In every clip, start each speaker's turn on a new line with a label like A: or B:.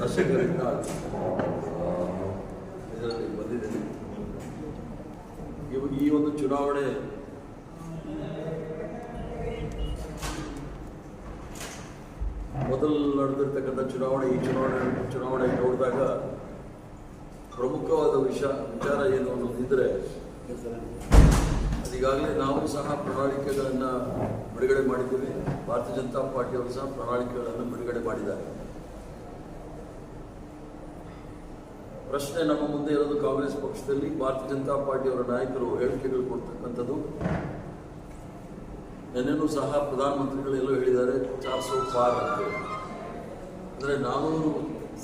A: ದರ್ಶಕರಿಂದ ಇದರಲ್ಲಿ ಬಂದಿದ್ದೇನೆ. ಇವ- ಈ ಒಂದು ಚುನಾವಣೆ, ಮೊದಲು ನಡೆದಿರ್ತಕ್ಕಂಥ ಚುನಾವಣೆ, ಈ ಚುನಾವಣೆ ಚುನಾವಣೆ ನೋಡಿದಾಗ ಪ್ರಮುಖವಾದ ವಿಷಯ ವಿಚಾರ ಏನು ಅನ್ನೋದಿದ್ದರೆ ಅದೀಗಾಗಲೇ ನಾವು ಸಹ ಪ್ರಣಾಳಿಕೆಗಳನ್ನು ಬಿಡುಗಡೆ ಮಾಡಿದ್ದೀವಿ. ಭಾರತೀಯ ಜನತಾ ಪಾರ್ಟಿಯವರು ಸಹ ಪ್ರಣಾಳಿಕೆಗಳನ್ನು ಬಿಡುಗಡೆ ಮಾಡಿದ್ದಾರೆ. ಪ್ರಶ್ನೆ ನಮ್ಮ ಮುಂದೆ ಇರೋದು ಕಾಂಗ್ರೆಸ್ ಪಕ್ಷದಲ್ಲಿ, ಭಾರತೀಯ ಜನತಾ ಪಾರ್ಟಿಯವರ ನಾಯಕರು ಹೇಳಿಕೆಗಳು ಕೊಡ್ತಕ್ಕಂಥದ್ದು. ನಿನ್ನೆನೂ ಸಹ ಪ್ರಧಾನಮಂತ್ರಿಗಳೆಲ್ಲೋ ಹೇಳಿದ್ದಾರೆ, ಚಾರ್ ಸೋ ಪಾರ್ ಅಂತ ಅಂದರೆ ನಾನೂರು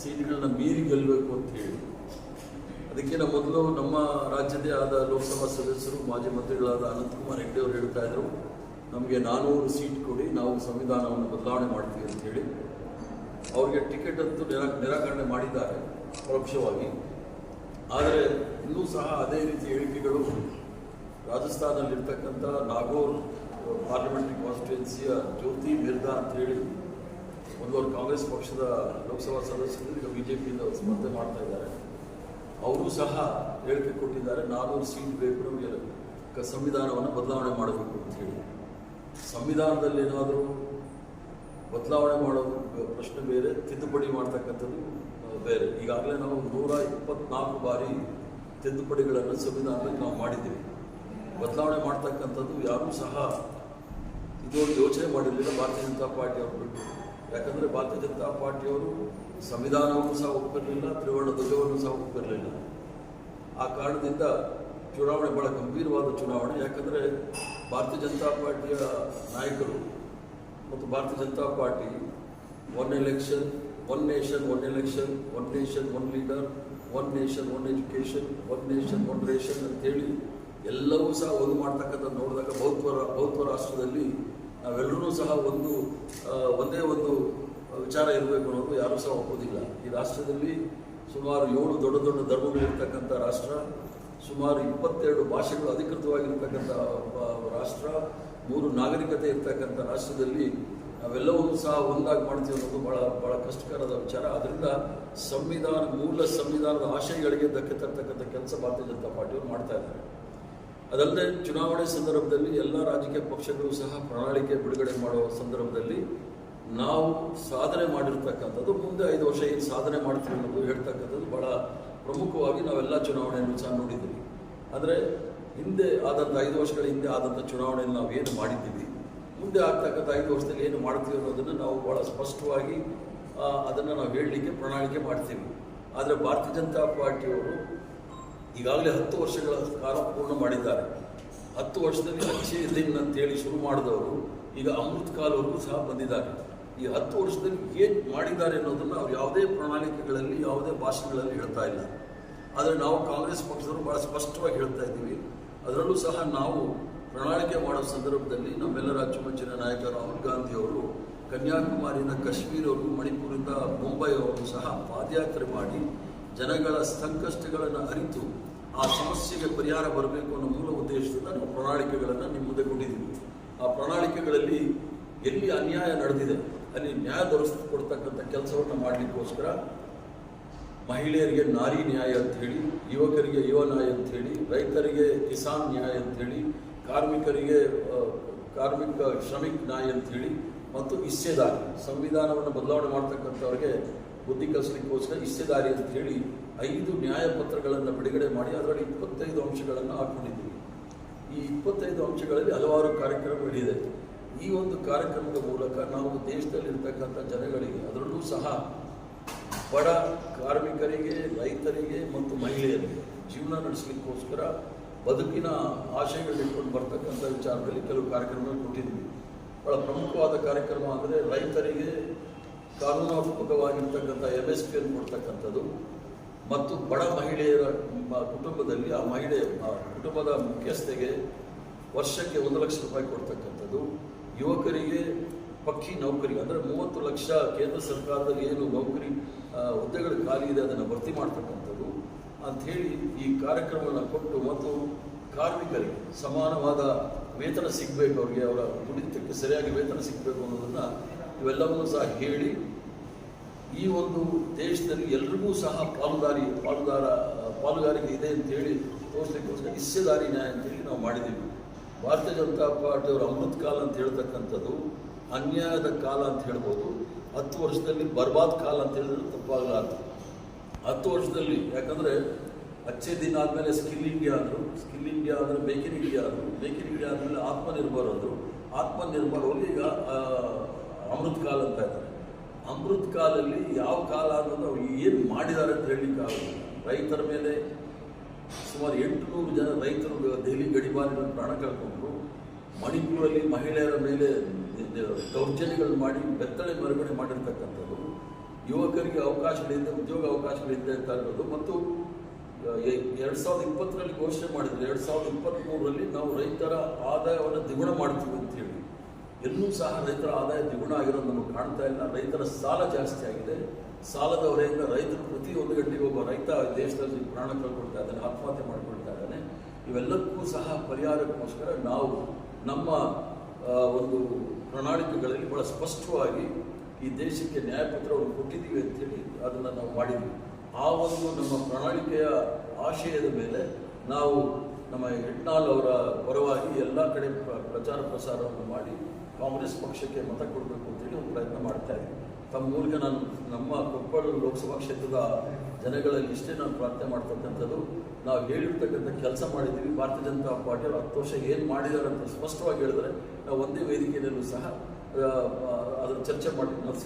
A: ಸೀಟ್ಗಳನ್ನ ಮೀರಿ ಗೆಲ್ಲಬೇಕು ಅಂತ ಹೇಳಿ. ಅದಕ್ಕಿಂತ ಮೊದಲು ನಮ್ಮ ರಾಜ್ಯದೇ ಆದ ಲೋಕಸಭಾ ಸದಸ್ಯರು, ಮಾಜಿ ಮಂತ್ರಿಗಳಾದ ಅನಂತಕುಮಾರ್ ಹೆಗ್ಡೆ ಅವರು ಹೇಳ್ತಾ ಇದ್ರು, ನಮಗೆ ನಾನೂರು ಸೀಟ್ ಕೊಡಿ, ನಾವು ಸಂವಿಧಾನವನ್ನು ಬದಲಾವಣೆ ಮಾಡ್ತೀವಿ ಅಂತ ಹೇಳಿ. ಅವ್ರಿಗೆ ಟಿಕೆಟ್ ಅಂತೂ ನಿರಾ ನಿರಾಕರಣೆ ಮಾಡಿದ್ದಾರೆ. ಪರೋಕ್ಷವಾಗಿ. ಆದರೆ ಇನ್ನೂ ಸಹ ಅದೇ ರೀತಿ ಹೇಳಿಕೆಗಳು ರಾಜಸ್ಥಾನದಲ್ಲಿರ್ತಕ್ಕಂಥ ನಾಗೋರ್ ಪಾರ್ಲಿಮೆಂಟ್ರಿ ಕಾನ್ಸ್ಟಿಟ್ಯೂನ್ಸಿಯ ಜ್ಯೋತಿ ಮಿರ್ದಾ ಅಂತ ಹೇಳಿ ಒಂದವರು ಕಾಂಗ್ರೆಸ್ ಪಕ್ಷದ ಲೋಕಸಭಾ ಸದಸ್ಯರು, ಈಗ ಬಿ ಜೆ ಪಿಯಿಂದ ಸ್ಪರ್ಧೆ ಮಾಡ್ತಾ ಇದ್ದಾರೆ. ಅವರು ಸಹ ಹೇಳಿಕೆ ಕೊಟ್ಟಿದ್ದಾರೆ, ನಾನೂರು ಸೀಟ್ ಬೇಕು ನಮಗೆ ಸಂವಿಧಾನವನ್ನು ಬದಲಾವಣೆ ಮಾಡಬೇಕು ಅಂತ ಹೇಳಿ. ಸಂವಿಧಾನದಲ್ಲಿ ಏನಾದರೂ ಬದಲಾವಣೆ ಮಾಡೋ ಪ್ರಶ್ನೆ ಬೇರೆ, ತಿದ್ದುಪಡಿ ಮಾಡ್ತಕ್ಕಂಥದ್ದು ಬೇರೆ. ಈಗಾಗಲೇ ನಾವು ನೂರ ಇಪ್ಪತ್ನಾಲ್ಕು ಬಾರಿ ತಿದ್ದುಪಡಿಗಳನ್ನು ಸಂವಿಧಾನದಲ್ಲಿ ನಾವು ಮಾಡಿದ್ದೀವಿ. ಬದಲಾವಣೆ ಮಾಡ್ತಕ್ಕಂಥದ್ದು ಯಾರೂ ಸಹ ಇದೊಂದು ಯೋಚನೆ ಮಾಡಿರಲಿಲ್ಲ ಭಾರತೀಯ ಜನತಾ ಪಾರ್ಟಿಯವರು ಬಿಟ್ಟು ಯಾಕಂದರೆ ಭಾರತೀಯ ಜನತಾ ಪಾರ್ಟಿಯವರು ಸಂವಿಧಾನವನ್ನು ಸಹ ಒಪ್ಪಿರಲಿಲ್ಲ, ತ್ರಿವರ್ಣ ಧ್ವಜವನ್ನು ಸಹ ಒಪ್ಪಿರಲಿಲ್ಲ. ಆ ಕಾರಣದಿಂದ ಚುನಾವಣೆ ಬಹಳ ಗಂಭೀರವಾದ ಚುನಾವಣೆ. ಯಾಕಂದರೆ ಭಾರತೀಯ ಜನತಾ ಪಾರ್ಟಿಯ ನಾಯಕರು ಮತ್ತು Bharatiya Janata party one election one nation one election one nation one leader one nation one education one nation one ration ಅಂತೇಳಿ ಎಲ್ಲವೂ ಸಹ ಒಂದು ಮಾಡ್ತಕ್ಕಂಥ ನೋಡಿದಾಗ ಬೌದ್ಧ ಬೌದ್ಧ ರಾಷ್ಟ್ರದಲ್ಲಿ ನಾವೆಲ್ಲರೂ ಸಹ ಒಂದು ಒಂದೇ ಒಂದು ವಿಚಾರ ಇರಬೇಕು ಅನ್ನೋದು ಯಾರೂ ಸಹ ಒಪ್ಪೋದಿಲ್ಲ. ಈ ರಾಷ್ಟ್ರದಲ್ಲಿ ಸುಮಾರು ಏಳು ದೊಡ್ಡ ದೊಡ್ಡ ಧರ್ಮಗಳಿರ್ತಕ್ಕಂಥ ರಾಷ್ಟ್ರ ಸುಮಾರು ಇಪ್ಪತ್ತೆರಡು ಭಾಷೆಗಳು ಅಧಿಕೃತವಾಗಿರ್ತಕ್ಕಂಥ ರಾಷ್ಟ್ರ, ಮೂರು ನಾಗರಿಕತೆ ಇರ್ತಕ್ಕಂಥ ರಾಷ್ಟ್ರದಲ್ಲಿ ನಾವೆಲ್ಲವನ್ನೂ ಸಹ ಒಂದಾಗಿ ಮಾಡ್ತೀವಿ ಅನ್ನೋದು ಬಹಳ ಬಹಳ ಕಷ್ಟಕರದ ವಿಚಾರ. ಆದ್ದರಿಂದ ಸಂವಿಧಾನ, ಮೂಲ ಸಂವಿಧಾನದ ಆಶಯಗಳಿಗೆ ಧಕ್ಕೆ ತರ್ತಕ್ಕಂಥ ಕೆಲಸ ಭಾರತೀಯ ಜನತಾ ಪಾರ್ಟಿಯವರು ಮಾಡ್ತಾ ಇದ್ದಾರೆ. ಅದಲ್ಲದೆ ಚುನಾವಣೆ ಸಂದರ್ಭದಲ್ಲಿ ಎಲ್ಲ ರಾಜಕೀಯ ಪಕ್ಷಗಳು ಸಹ ಪ್ರಣಾಳಿಕೆ ಬಿಡುಗಡೆ ಮಾಡುವ ಸಂದರ್ಭದಲ್ಲಿ ನಾವು ಸಾಧನೆ ಮಾಡಿರ್ತಕ್ಕಂಥದ್ದು, ಮುಂದೆ ಐದು ವರ್ಷ ಏನು ಸಾಧನೆ ಮಾಡ್ತೀವಿ ಅನ್ನೋದು ಹೇಳ್ತಕ್ಕಂಥದ್ದು ಬಹಳ ಪ್ರಮುಖವಾಗಿ ನಾವೆಲ್ಲ ಚುನಾವಣೆಯನ್ನು ಸಹ ನೋಡಿದ್ದೀವಿ. ಆದರೆ ಹಿಂದೆ ಆದಂಥ ಐದು ವರ್ಷಗಳ ಹಿಂದೆ ಆದಂಥ ಚುನಾವಣೆಯಲ್ಲಿ ನಾವು ಏನು ಮಾಡಿದ್ದೀವಿ, ಮುಂದೆ ಆಗ್ತಕ್ಕಂಥ ಐದು ವರ್ಷದಲ್ಲಿ ಏನು ಮಾಡ್ತೀವಿ ಅನ್ನೋದನ್ನು ನಾವು ಭಾಳ ಸ್ಪಷ್ಟವಾಗಿ ಅದನ್ನು ನಾವು ಹೇಳಲಿಕ್ಕೆ ಪ್ರಣಾಳಿಕೆ ಮಾಡ್ತೀವಿ. ಆದರೆ ಭಾರತೀಯ ಜನತಾ ಪಾರ್ಟಿಯವರು ಈಗಾಗಲೇ ಹತ್ತು ವರ್ಷಗಳ ಕಾಲ ಪೂರ್ಣ ಮಾಡಿದ್ದಾರೆ. ಹತ್ತು ವರ್ಷದಲ್ಲಿ ಅಚ್ಚೆ ದಿನ್ ಅಂತೇಳಿ ಶುರು ಮಾಡಿದವರು ಈಗ ಅಮೃತ್ ಕಾಲವರೆಗೂ ಸಹ ಬಂದಿದ್ದಾರೆ. ಈ ಹತ್ತು ವರ್ಷದಲ್ಲಿ ಏನು ಮಾಡಿದ್ದಾರೆ ಅನ್ನೋದನ್ನು ಅವ್ರು ಯಾವುದೇ ಪ್ರಣಾಳಿಕೆಗಳಲ್ಲಿ, ಯಾವುದೇ ಭಾಷೆಗಳಲ್ಲಿ ಹೇಳ್ತಾ ಇಲ್ಲ. ಆದರೆ ನಾವು ಕಾಂಗ್ರೆಸ್ ಪಕ್ಷದವರು ಭಾಳ ಸ್ಪಷ್ಟವಾಗಿ ಹೇಳ್ತಾ ಇದ್ದೀವಿ. ಅದರಲ್ಲೂ ಸಹ ನಾವು ಪ್ರಣಾಳಿಕೆ ಮಾಡೋ ಸಂದರ್ಭದಲ್ಲಿ ನಮ್ಮೆಲ್ಲರ ಅಚ್ಚುಮೆಚ್ಚಿನ ನಾಯಕ ರಾಹುಲ್ ಗಾಂಧಿ ಅವರು ಕನ್ಯಾಕುಮಾರಿಯಿಂದ ಮಣಿಪುರದಿಂದ ಅವರು ಸಹ ಪಾದಯಾತ್ರೆ ಮಾಡಿ ಜನಗಳ ಸಂಕಷ್ಟಗಳನ್ನು ಅರಿತು ಆ ಸಮಸ್ಯೆಗೆ ಪರಿಹಾರ ಬರಬೇಕು ಅನ್ನೋ ಮೂಲ ಉದ್ದೇಶದಿಂದ ನಾವು ಪ್ರಣಾಳಿಕೆಗಳನ್ನು ನಿಮ್ಮ ಮುಂದೆ ಕೊಟ್ಟಿದ್ದೀವಿ. ಆ ಪ್ರಣಾಳಿಕೆಗಳಲ್ಲಿ ಎಲ್ಲಿ ಅನ್ಯಾಯ ನಡೆದಿದೆ? ಅಲ್ಲಿ ನ್ಯಾಯ ದೊರಕಿಸಿಕೊಡ್ತಕ್ಕಂಥ ಕೆಲಸವನ್ನು ಮಾಡಲಿಕ್ಕೋಸ್ಕರ ಮಹಿಳೆಯರಿಗೆ ನಾರಿ ನ್ಯಾಯ ಅಂತ ಹೇಳಿ, ಯುವಕರಿಗೆ ಯುವ ನ್ಯಾಯ ಅಂತ ಹೇಳಿ, ರೈತರಿಗೆ ಕಿಸಾನ್ ನ್ಯಾಯ ಅಂತ ಹೇಳಿ, ಕಾರ್ಮಿಕರಿಗೆ ಕಾರ್ಮಿಕ ಶ್ರಮಿಕ್ ನ್ಯಾಯ ಅಂತ ಹೇಳಿ ಮತ್ತು ಇಸ್ಸೆದಾರಿ ಸಂವಿಧಾನವನ್ನು ಬದಲಾವಣೆ ಮಾಡ್ತಕ್ಕಂಥವ್ರಿಗೆ ಬುದ್ಧಿ ಕಲಿಸ್ಲಿಕ್ಕೋಸ್ಕರ ಇಸ್ಸೆದಾರಿ ಅಂತ ಹೇಳಿ ಐದು ನ್ಯಾಯಪತ್ರಗಳನ್ನು ಬಿಡುಗಡೆ ಮಾಡಿ, ಅದರಲ್ಲಿ ಇಪ್ಪತ್ತೈದು ಅಂಶಗಳನ್ನು ಹಾಕೊಂಡಿದ್ದೀವಿ. ಈ ಇಪ್ಪತ್ತೈದು ಅಂಶಗಳಲ್ಲಿ ಹಲವಾರು ಕಾರ್ಯಕ್ರಮಗಳಿದೆ. ಈ ಒಂದು ಕಾರ್ಯಕ್ರಮದ ಮೂಲಕ ನಾವು ದೇಶದಲ್ಲಿರ್ತಕ್ಕಂಥ ಜನಗಳಿಗೆ, ಅದರಲ್ಲೂ ಸಹ ಬಡ ಕಾರ್ಮಿಕರಿಗೆ, ರೈತರಿಗೆ ಮತ್ತು ಮಹಿಳೆಯರಿಗೆ ಜೀವನ ನಡೆಸಲಿಕ್ಕೋಸ್ಕರ ಬದುಕಿನ ಆಶಯಗಳಿಟ್ಕೊಂಡು ಬರ್ತಕ್ಕಂಥ ವಿಚಾರದಲ್ಲಿ ಕೆಲವು ಕಾರ್ಯಕ್ರಮಗಳು ಕೊಟ್ಟಿದ್ವಿ ಬಹಳ ಪ್ರಮುಖವಾದ ಕಾರ್ಯಕ್ರಮ ಅಂದರೆ ರೈತರಿಗೆ ಕಾನೂನಾತ್ಮಕವಾಗಿರ್ತಕ್ಕಂಥ ಎಂ ಎಸ್ ಪಿಯನ್ನು ಕೊಡ್ತಕ್ಕಂಥದ್ದು ಮತ್ತು ಬಡ ಮಹಿಳೆಯರ ಕುಟುಂಬದಲ್ಲಿ ಆ ಮಹಿಳೆ ಕುಟುಂಬದ ಮುಖ್ಯಸ್ಥೆಗೆ ವರ್ಷಕ್ಕೆ ಒಂದು ಲಕ್ಷ ರೂಪಾಯಿ ಕೊಡ್ತಕ್ಕಂಥದ್ದು. ಯುವಕರಿಗೆ, ಪಕ್ಷಿ ನೌಕರಿ ಅಂದರೆ ಮೂವತ್ತು ಲಕ್ಷ ಕೇಂದ್ರ ಸರ್ಕಾರದಲ್ಲಿ ಏನು ನೌಕರಿ ಹುದ್ದೆಗಳು ಖಾಲಿ ಇದೆ, ಅದನ್ನು ಭರ್ತಿ ಮಾಡ್ತಕ್ಕಂಥದ್ದು ಅಂಥೇಳಿ ಈ ಕಾರ್ಯಕ್ರಮವನ್ನು ಕೊಟ್ಟು ಮತ್ತು ಕಾರ್ಮಿಕರಿಗೆ ಸಮಾನವಾದ ವೇತನ ಸಿಗಬೇಕು, ಅವರಿಗೆ ಅವರ ದುಡಿತಕ್ಕೆ ಸರಿಯಾಗಿ ವೇತನ ಸಿಗಬೇಕು ಅನ್ನೋದನ್ನು ಇವೆಲ್ಲವನ್ನೂ ಸಹ ಹೇಳಿ ಈ ಒಂದು ದೇಶದಲ್ಲಿ ಎಲ್ರಿಗೂ ಸಹ ಪಾಲುದಾರಿ, ಪಾಲುದಾರ, ಪಾಲುಗಾರಿಕೆ ಇದೆ ಅಂತೇಳಿ ತೋರಿಸ್ಲಿಕ್ಕೋಸ್ಕರ ಹಿಸ್ಸೆದಾರಿ ನ್ಯಾಯ ಅಂತೇಳಿ ನಾವು ಮಾಡಿದ್ದೀವಿ. ಭಾರತೀಯ ಜನತಾ ಪಾರ್ಟಿಯವರ ಅಮೃತ್ ಕಾಲ ಅಂತ ಹೇಳ್ತಕ್ಕಂಥದ್ದು ಅನ್ಯಾಯದ ಕಾಲ ಅಂತ ಹೇಳ್ಬೋದು. ಹತ್ತು ವರ್ಷದಲ್ಲಿ ಬರ್ಬಾದ್ ಕಾಲ ಅಂತ ಹೇಳಿದ್ರೆ ತಪ್ಪಾಗಲಾರ್ದು ಹತ್ತು ವರ್ಷದಲ್ಲಿ ಯಾಕಂದರೆ ಅಚ್ಚೆ ದಿನ ಆದಮೇಲೆ ಸ್ಕಿಲ್ ಇಂಡಿಯಾ ಅಂದರು. ಸ್ಕಿಲ್ ಇಂಡಿಯಾ ಅಂದರೆ ಮೇಕ್ ಇನ್ ಇಂಡಿಯಾ ಅಂದರು. ಮೇಕ್ ಇನ್ ಇಂಡಿಯಾ ಆದಮೇಲೆ ಆತ್ಮನಿರ್ಭರ್ ಅಂದರು. ಆತ್ಮನಿರ್ಭರ್ ಈಗ ಅಮೃತ್ ಕಾಲ ಅಂತ ಇದ್ದಾರೆ. ಅಮೃತ್ ಕಾಲಲ್ಲಿ ಯಾವ ಕಾಲ ಅನ್ನೋದು ಅವ್ರು ಏನು ಮಾಡಿದ್ದಾರೆ ಅಂತ ಹೇಳಲಿಕ್ಕೆ ಆಗೋದಿಲ್ಲ ರೈತರ ಮೇಲೆ ಸುಮಾರು ಎಂಟುನೂರು ಜನ ರೈತರು ದೆಹಲಿ ಗಡಿಬಾರಿನ ಪ್ರಾಣ ಕಳ್ಕೊಂಡ್ರು. ಮಣಿಪುರಲ್ಲಿ ಮಹಿಳೆಯರ ಮೇಲೆ ದೌರ್ಜನ್ಯಗಳು ಮಾಡಿ ಬೆತ್ತಳೆ ಮೆರವಣಿಗೆ ಮಾಡಿರ್ತಕ್ಕಂಥದ್ದು. ಯುವಕರಿಗೆ ಅವಕಾಶಗಳಿಂದ ಉದ್ಯೋಗ ಅವಕಾಶಗಳಿಂದ ಅಂತ ಇರೋದು ಮತ್ತು ಎರಡು ಸಾವಿರದ ಇಪ್ಪತ್ತರಲ್ಲಿ ಘೋಷಣೆ ಮಾಡಿದ್ರು. ಎರಡು ಸಾವಿರದ ಇಪ್ಪತ್ತ್ಮೂರರಲ್ಲಿ ನಾವು ರೈತರ ಆದಾಯವನ್ನು ದ್ವಿಗುಣ ಮಾಡ್ತೀವಿ ಅಂತ ಹೇಳಿ. ಎಲ್ಲೂ ಸಹ ರೈತರ ಆದಾಯ ದ್ವಿಗುಣ ಆಗಿರೋದು ನಮಗೆ ಕಾಣ್ತಾ ಇಲ್ಲ. ರೈತರ ಸಾಲ ಜಾಸ್ತಿ ಆಗಿದೆ. ಸಾಲದ ಹೊರೆಯಿಂದ ರೈತರು ಪ್ರತಿ ಒಂದು ಗಂಟೆಗೆ ಒಬ್ಬ ರೈತ ದೇಶದಲ್ಲಿ ಪ್ರಾಣ ಕಳ್ಕೊಳ್ತಾ ಇದ್ದಾನೆ, ಆತ್ಮಹತ್ಯೆ ಮಾಡ್ಕೊಳ್ತಾ ಇದ್ದಾನೆ, ಇವೆಲ್ಲಕ್ಕೂ ಸಹ ಪರಿಹಾರಕ್ಕೋಸ್ಕರ ನಾವು ನಮ್ಮ ಒಂದು ಪ್ರಣಾಳಿಕೆಗಳಲ್ಲಿ ಬಹಳ ಸ್ಪಷ್ಟವಾಗಿ ಈ ದೇಶಕ್ಕೆ ನ್ಯಾಯಪತ್ರವನ್ನು ಕೊಟ್ಟಿದ್ದೀವಿ ಅಂತೇಳಿ ಅದನ್ನು ನಾವು ಮಾಡಿದ್ವಿ. ಆ ಒಂದು ನಮ್ಮ ಪ್ರಣಾಳಿಕೆಯ ಆಶಯದ ಮೇಲೆ ನಾವು ನಮ್ಮ ಹೆಟ್ನಾಲ್ ಅವರ ಪರವಾಗಿ ಎಲ್ಲ ಕಡೆ ಪ್ರಚಾರ ಪ್ರಸಾರವನ್ನು ಮಾಡಿ ಕಾಂಗ್ರೆಸ್ ಪಕ್ಷಕ್ಕೆ ಮತ ಕೊಡಬೇಕು ಅಂತೇಳಿ ಒಂದು ಪ್ರಯತ್ನ ಮಾಡ್ತಾ ಇದ್ದೀವಿ ತಮ್ಮ ಮೂಲಕ ನಾನು ನಮ್ಮ ಕೊಪ್ಪಳ ಲೋಕಸಭಾ ಕ್ಷೇತ್ರದ ಜನಗಳಲ್ಲಿ ಇಷ್ಟೇ ನಾನು ಪ್ರಾರ್ಥನೆ ಮಾಡ್ತಕ್ಕಂಥದ್ದು. ನಾವು ಹೇಳಿರ್ತಕ್ಕಂಥ ಕೆಲಸ ಮಾಡಿದ್ದೀವಿ. ಭಾರತೀಯ ಜನತಾ ಪಾರ್ಟಿ ಅವರು ಹತ್ತು ವರ್ಷ ಏನು ಮಾಡಿದ್ದಾರೆ ಅಂತ ಸ್ಪಷ್ಟವಾಗಿ ಹೇಳಿದ್ರೆ, ನಾವು ಒಂದೇ ವೇದಿಕೆಯಲ್ಲೂ ಸಹ ಅದನ್ನು ಚರ್ಚೆ ಮಾಡಿ ನಾವು